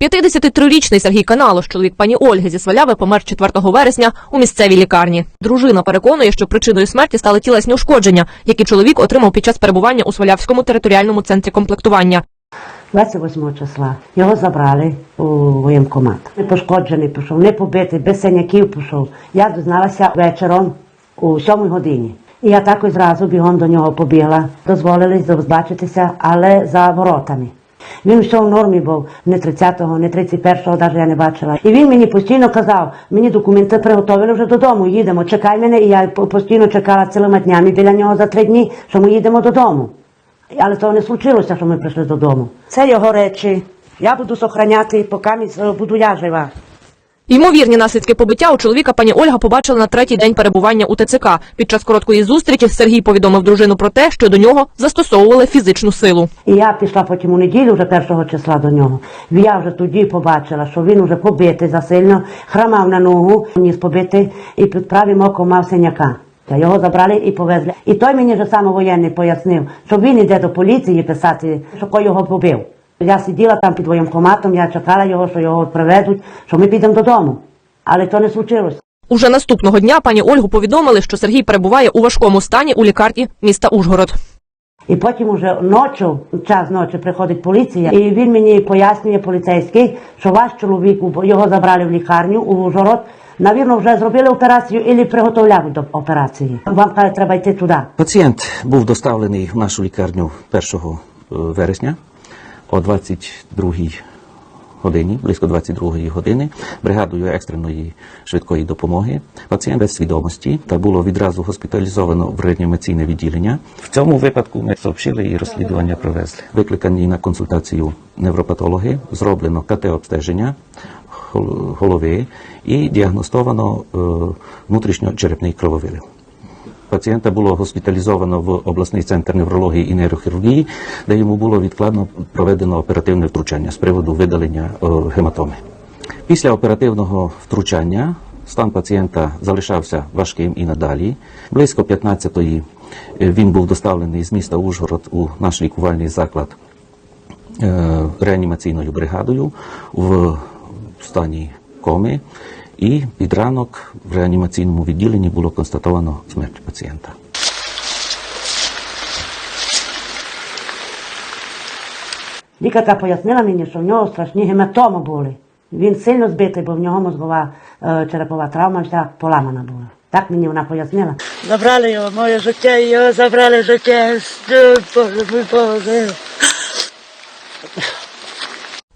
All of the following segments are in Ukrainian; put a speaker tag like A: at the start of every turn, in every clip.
A: 53-річний Сергій Каналош, чоловік пані Ольги зі Сваляви, помер 4 вересня у місцевій лікарні. Дружина переконує, що причиною смерті стали тілесні ушкодження, які чоловік отримав під час перебування у Свалявському територіальному центрі комплектування.
B: 28 числа його забрали у воєнкомат. Не пошкоджений пішов, не побитий, без синяків пішов. Я дізналася вечором у 7 годині. І я також зразу бігом до нього побігла. Дозволили побачитися, але за воротами. Він все в нормі був, не 30-го, не 31-го, навіть я не бачила. І він мені постійно казав, мені документи приготовили вже додому, їдемо, чекай мене. І я постійно чекала цілими днями біля нього за три дні, що ми їдемо додому. Але того не случилося, що ми прийшли додому. Це його речі. Я буду сохраняти, поки буду я жива.
A: Ймовірні наслідки побиття у чоловіка пані Ольга побачила на третій день перебування у ТЦК. Під час короткої зустрічі Сергій повідомив дружину про те, що до нього застосовували фізичну силу.
B: І я пішла потім у неділю, вже першого числа до нього. Я вже тоді побачила, що він вже побитий засильно, храмав на ногу, ніс побитий, і під правим оком мав синяка. Його забрали і повезли. І той мені вже саме воєнний пояснив, що він іде до поліції писати, що кой його побив. Я сиділа там під воєнкоматом, я чекала його, що його приведуть, що ми підемо додому. Але то не случилось.
A: Уже наступного дня пані Ольгу повідомили, що Сергій перебуває у важкому стані у лікарні міста Ужгород.
B: І потім уже ночі, час ночі приходить поліція, і він мені пояснює поліцейський, що ваш чоловік у- його забрали в лікарню у Ужгород. Навірно, вже зробили операцію і приготовляють до операції. Вам каже, треба йти туди.
C: Пацієнт був доставлений в нашу лікарню 1 вересня о 22 годині, близько 22 години, бригадою екстреної швидкої допомоги. Пацієнт без свідомості та було відразу госпіталізовано в реанімаційне відділення. В цьому випадку ми сообщили і розслідування провезли. Викликані на консультацію невропатологи, зроблено КТ-обстеження голови і діагностовано е, внутрішньочерепний крововилив. Пацієнта було госпіталізовано в обласний центр неврології і нейрохірургії, де йому було відкладно проведено оперативне втручання з приводу видалення е, гематоми. Після оперативного втручання стан пацієнта залишався важким і надалі. Близько 15-ї е, він був доставлений з міста Ужгород у наш лікувальний заклад е, реанімаційною бригадою в стані коми, і під ранок в реанімаційному відділенні було констатовано смерть пацієнта.
B: Лікарка пояснила мені, що в нього страшні гематоми були. Він сильно збитий, бо в нього мозгова е, черепова травма вся поламана була. Так мені вона пояснила.
D: Забрали його, моє життя, його забрали життя. Боже мій Боже.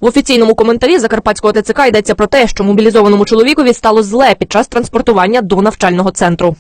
A: В офіційному коментарі Закарпатського ТЦК йдеться про те, що мобілізованому чоловікові стало зле під час транспортування до навчального центру.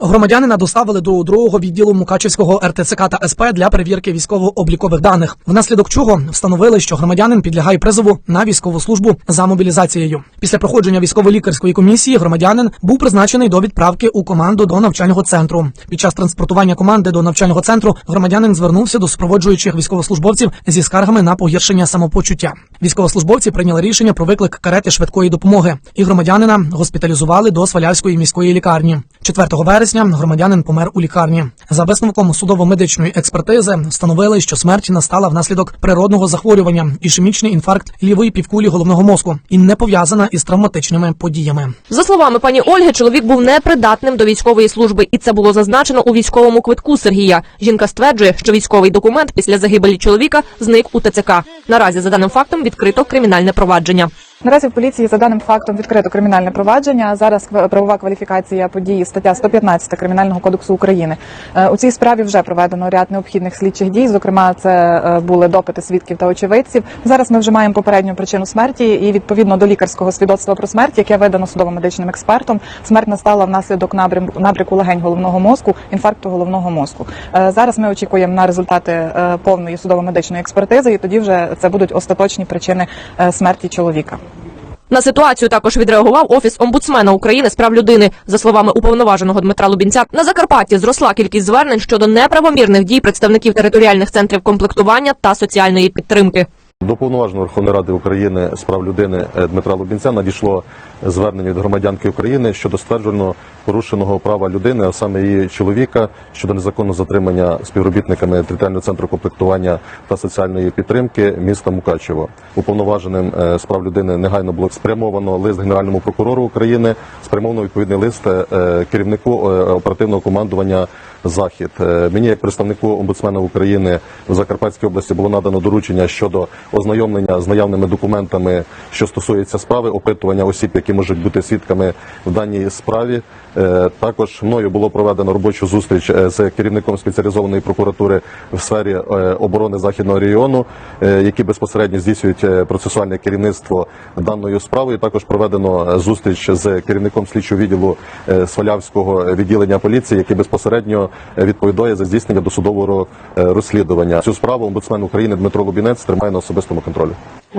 E: Громадянина доставили до другого відділу Мукачевського РТЦК та СП для перевірки військово-облікових даних, внаслідок чого встановили, що громадянин підлягає призову на військову службу за мобілізацією. Після проходження військово-лікарської комісії громадянин був призначений до відправки у команду до навчального центру. Під час транспортування команди до навчального центру громадянин звернувся до супроводжуючих військовослужбовців зі скаргами на погіршення самопочуття. Військовослужбовці прийняли рішення про виклик карети швидкої допомоги, і громадянина госпіталізували до Свалявської міської лікарні. 4 вересня громадянин помер у лікарні. За висновком судово-медичної експертизи встановили, що смерть настала внаслідок природного захворювання, ішемічний інфаркт лівої півкулі головного мозку і не пов'язана із травматичними подіями.
A: За словами пані Ольги, чоловік був непридатним до військової служби, і це було зазначено у військовому квитку Сергія. Жінка стверджує, що військовий документ після загибелі чоловіка зник у ТЦК. Наразі за даним фактом відкрито кримінальне провадження.
F: Наразі в поліції за даним фактом відкрито кримінальне провадження. Зараз правова кваліфікація події стаття 115 кримінального кодексу України. Е, У цій справі вже проведено ряд необхідних слідчих дій. Зокрема, це е, були допити свідків та очевидців. Зараз ми вже маємо попередню причину смерті, і відповідно до лікарського свідоцтва про смерть, яке видано судово-медичним експертом, смерть настала внаслідок набряку легень головного мозку, інфаркту головного мозку. Е, Зараз ми очікуємо на результати повної судово-медичної експертизи, і тоді вже це будуть остаточні причини смерті чоловіка.
A: На ситуацію також відреагував офіс омбудсмена України з прав людини. За словами уповноваженого Дмитра Лубінця, на Закарпатті зросла кількість звернень щодо неправомірних дій представників територіальних центрів комплектування та соціальної підтримки.
G: До повноваженого Верховної Ради України з прав людини е, Дмитра Лубінця надійшло звернення від громадянки України щодо ствердженого порушеного права людини, а саме її чоловіка, щодо незаконного затримання співробітниками територіального центру комплектування та соціальної підтримки міста Мукачево. Уповноваженим е, з прав людини негайно було спрямовано лист Генеральному прокурору України, спрямовано відповідний лист е, керівнику оперативного командування Захід. Е, Мені, як представнику омбудсмена України в Закарпатській області, було надано доручення щодо ознайомлення з наявними документами, що стосується справи, опитування осіб, які можуть бути свідками в даній справі. Е, Також мною було проведено робочу зустріч е, з керівником спеціалізованої прокуратури в сфері оборони західного регіону, які безпосередньо здійснюють процесуальне керівництво даною справою. Також проведено зустріч з керівником слідчого відділу Свалявського відділення поліції, який безпосередньо відповідає за здійснення досудового е, розслідування. Цю справу омбудсмен України Дмитро Лубінець тримає на особистому контролі.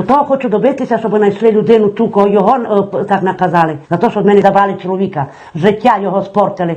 B: Того хочу добитися, щоб знайшли людину, ту, кого його е, так наказали, за те, що в мене давали чоловіка. Життя його спортили.